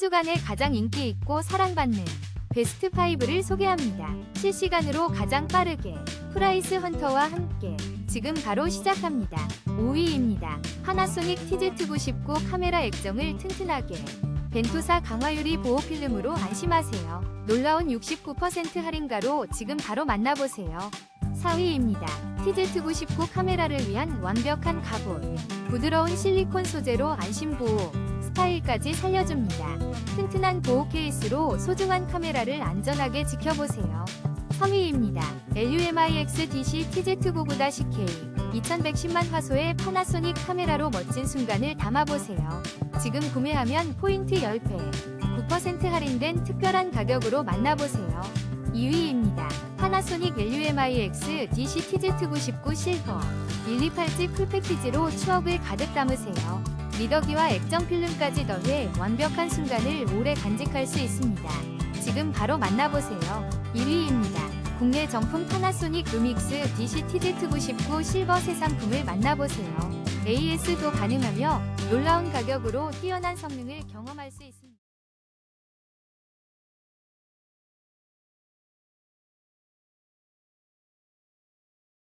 주간에 가장 인기 있고 사랑받는 베스트 5를 소개합니다. 실시간으로 가장 빠르게 프라이스 헌터와 함께 지금 바로 시작합니다. 5위입니다. 파나소닉 TZ99 카메라 액정을 튼튼하게 벤토사 강화유리 보호 필름으로 안심하세요. 놀라운 69% 할인가로 지금 바로 만나보세요. 4위입니다. TZ99 카메라를 위한 완벽한 가옷. 부드러운 실리콘 소재로 안심 보호, 스타일까지 살려줍니다. 튼튼한 보호 케이스로 소중한 카메라를 안전하게 지켜보세요. 3위입니다. LUMIX DC TZ9-10K 2110만 화소의 파나소닉 카메라로 멋진 순간을 담아보세요. 지금 구매하면 포인트 10배, 9% 할인된 특별한 가격으로 만나보세요. 2위입니다. 파나소닉 LUMIX DC TZ999 실버 128G 풀 패키지로 추억을 가득 담으세요. 리더기와 액정 필름까지 더해 완벽한 순간을 오래 간직할 수 있습니다. 지금 바로 만나보세요. 1위입니다. 국내 정품 파나소닉 루믹스 DC TZ999 실버 새 상품을 만나보세요. AS도 가능하며 놀라운 가격으로 뛰어난 성능을 경험할 수 있습니다.